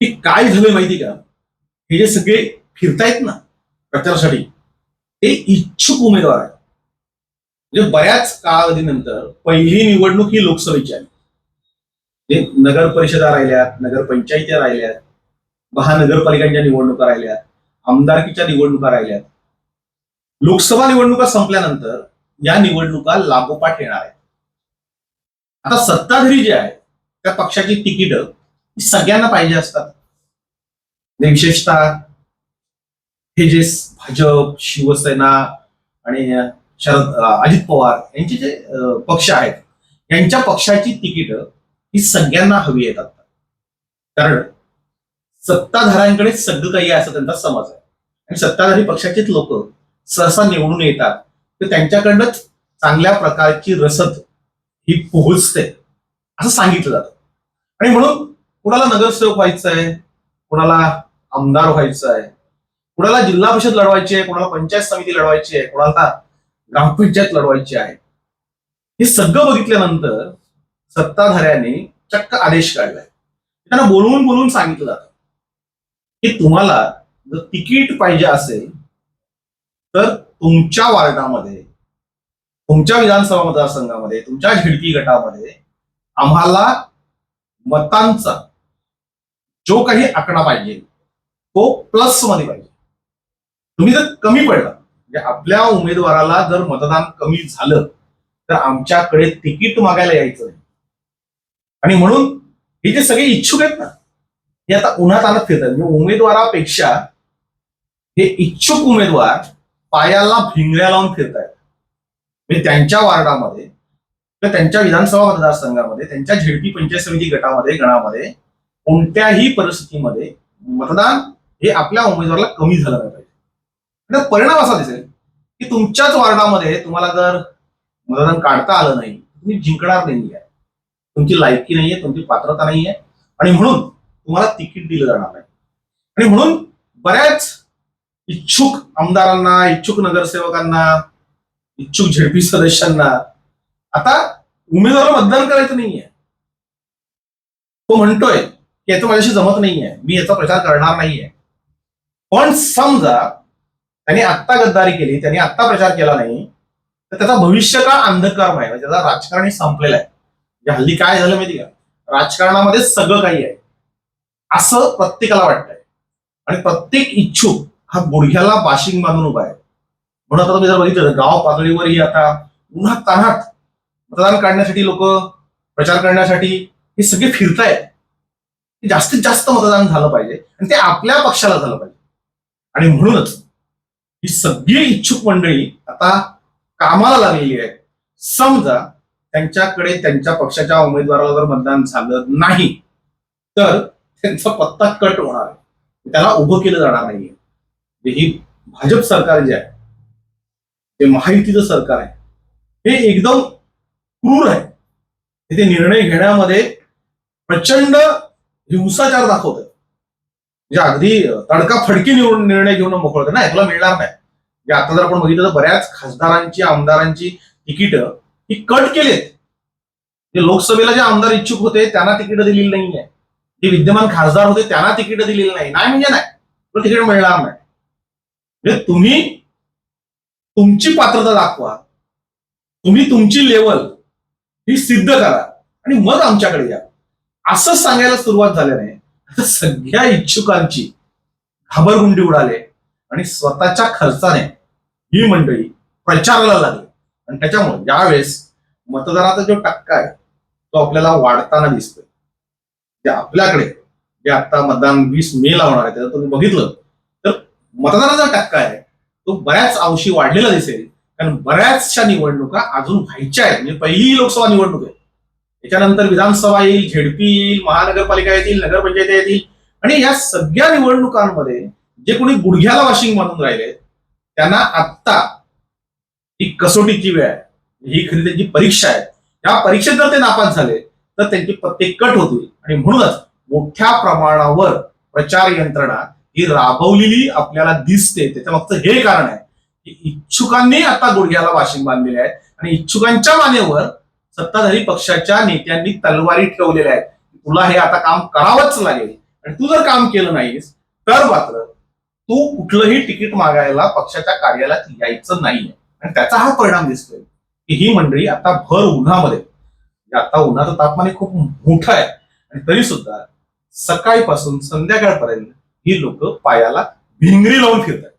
की काय झालं माहिती का? हे जे सगळे फिरतायत ना प्रचारासाठी ते इच्छुक उमेदवार आहेत. म्हणजे बऱ्याच कालावधीनंतर पहिली निवडणूक ही लोकसभेची आहे जे म्हणजे नगर परिषदा राहिल्यात नगरपंचायत्या राहिल्यात महानगरपालिकांच्या निवडणुका राहिल्यात आमदारकीच्या निवडणुका राहिल्यात. लोकसभा निवडणुका संपल्यानंतर या निवडणुका लागोपाठ येणार आहेत. आता सत्ताधारी जे आहे त्या पक्षाची तिकीट सगळ्यांना पाहिजे असतात. विशेषतः हे जे भाजप शिवसेना आणि शरद अजित पवार यांचे जे पक्ष आहेत यांच्या पक्षाची तिकीट ही सगळ्यांना हवी आहेत आता. कारण सत्ताधाऱ्यांकडे सगळं काही असं त्यांचा समज आहे. आणि सत्ताधारी पक्षाचेच लोक सहसा निवडून येतात तर त्यांच्याकडनंच चांगल्या प्रकारची रसद ही पोहोचते असं सांगितलं जातं. आणि म्हणून कुणाला नगरसेवक व्हायचं आहे कुणाला आमदार व्हायचं आहे कुणाला जिल्हा परिषद लढवायची आहे कुणाला पंचायत समिती लढवायची आहे कुणाला ग्रामपंचायत लढवायची आहे. हे सगळं बघितल्यानंतर सत्ताधाऱ्याने चक्क आदेश काढलाय. त्यांना बोलवून बोलवून सांगितलं. जातं की तुम्हाला जर तिकीट पाहिजे असेल तर तुमच्या वार्डामध्ये तुमच्या विधानसभा मतदारसंघामध्ये तुमच्या झिडकी गटामध्ये आम्हाला मतांचा जो काही आकडा पाहिजे तो प्लसमध्ये पाहिजे. तुम्ही जर कमी पडला म्हणजे आपल्या उमेदवाराला जर मतदान कमी झालं तर आमच्याकडे तिकीट मागायला यायचं नाही. आणि म्हणून हे जे सगळे इच्छुक आहेत ना हे आता उन्हात आणत फिरतात. म्हणजे उमेदवारापेक्षा हे इच्छुक उमेदवार पायाला भिंगऱ्या लावून फिरतायत. म्हणजे त्यांच्या वार्डामध्ये किंवा त्यांच्या विधानसभा मतदारसंघामध्ये त्यांच्या झेडपी पंचायत समिती गटामध्ये गणामध्ये कोणत्याही परिस्थितीमध्ये मतदान हे आपल्या उमेदवाराला कमी झालं नाही पाहिजे. आणि परिणाम असा दिसेल की तुमच्याच वार्डामध्ये तुम्हाला जर मतदान काढता आलं नाही तुम्ही जिंकणार नाही आहे. तुमची लायकी नाहीये तुमची पात्रता नाहीये. आणि म्हणून तुम्हाला तिकीट दिलं जाणार नाही. आणि म्हणून बऱ्याच इच्छुक आमदारांना इच्छुक नगरसेवकांना इच्छुक झेडपी सदस्यांना आता उमेदवाराला मतदान करायचं नाहीये. तो म्हणतोय याचं माझ्याशी जमत नाहीये. मी याचा प्रचार करणार नाहीये. पण समजा त्यांनी आत्ता गद्दारी केली त्यांनी आत्ता प्रचार केला नाही तर त्याचा भविष्य का आहे. म्हणजे त्याचा राजकारणी संपलेला आहे म्हणजे हल्ली काय झालं माहिती का? राजकारणामध्ये सगळं काही आहे. असं प्रत्येकाला वाटतंय. आणि प्रत्येक इच्छुक हा गुडघ्याला बाशिंग बांधून उभा आहे. म्हणून आता तुम्ही जर बघितलं तर गाव पातळीवरही आता उन्हात तान्हात मतदान काढण्यासाठी लोक प्रचार करण्यासाठी हे सगळे फिरतायत. जास्तीत जास्त मतदान झालं पाहिजे आणि ते आपल्या पक्षाला झालं पाहिजे. आणि म्हणूनच ही सगळी इच्छुक मंडळी आता कामाला लागलेली आहे समजा त्यांच्याकडे त्यांच्या पक्षाच्या उमेदवाराला जर मतदान झालं नाही तर त्यांचा पत्ता कट होणार आहे. त्याला उभं केलं जाणार नाहीये. ही भाजप सरकार जे आहे ते महायुतीचं सरकार आहे हे एकदम क्रूर आहे. ते निर्णय घेण्यामध्ये प्रचंड हिंसाचार दाखवत आहे म्हणजे अगदी तडकाफडकी निवडून निर्णय घेऊन मोकळत ना ऐकला मिळणार नाही. म्हणजे आता जर आपण बघितलं तर बऱ्याच खासदारांची आमदारांची तिकीट ही कट केलेत. जे लोकसभेला जे आमदार इच्छुक होते त्यांना तिकीट दिलेली नाहीये. जे विद्यमान खासदार होते त्यांना तिकीट दिलेली नाही. नाही म्हणजे नाही. पण तिकीट मिळणार नाही. म्हणजे तुम्ही तुमची पात्रता दाखवा. तुम्ही तुमची लेवल ही सिद्ध करा. आणि मग आमच्याकडे या असं सांगायला सुरुवात झाल्याने आता सगळ्या इच्छुकांची घाबरगुंडी उडाले आणि स्वतःच्या खर्चाने ही मंडळी प्रचाराला लागली. आणि त्याच्यामुळे यावेळेस मतदानाचा जो टक्का आहे तो आपल्याला वाढताना दिसतोय. जे आपल्याकडे जे आता मतदान वीस मे ला होणार आहे त्याचं तुम्ही बघितलं. तर मतदानाचा टक्का आहे तो बऱ्याच अंशी वाढलेला दिसेल. कारण बऱ्याचशा निवडणुका अजून व्हायच्या आहेत. म्हणजे पहिली लोकसभा निवडणूक आहे. त्याच्यानंतर विधानसभा येईल झेडपी येईल महानगरपालिका येतील नगरपंचायती येतील. आणि या सगळ्या निवडणुकांमध्ये जे कोणी गुडघ्याला वाशिंग बांधून राहिले त्यांना आत्ता ही कसोटीची वेळ आहे. ही खरी त्यांची परीक्षा आहे. या परीक्षेत जर ते नापास झाले तर त्यांची पत्ते कट होतील. आणि म्हणूनच मोठ्या प्रमाणावर प्रचार यंत्रणा ही राबवलेली आपल्याला दिसते. त्याच्या मागचं हे कारण आहे की इच्छुकांनी आता गुडघ्याला वाशिंग बांधलेले आहे. आणि इच्छुकांच्या मानेवर सत्ताधारी पक्षाच्या नेत्यांनी तलवारी ठेवलेल्या आहेत. तुला हे आता काम करावंच लागेल. आणि तू जर काम केलं नाहीस तर मात्र तू कुठलंही तिकीट मागायला पक्षाच्या कार्यालयात यायचं नाहीये. आणि त्याचा हा परिणाम दिसतोय की ही मंडळी आता भर उन्हामध्ये म्हणजे आता उन्हाचं तापमान हे खूप मोठं आहे. आणि तरी सुद्धा सकाळीपासून संध्याकाळपर्यंत ही लोक पायाला भिंगरी लावून फिरतात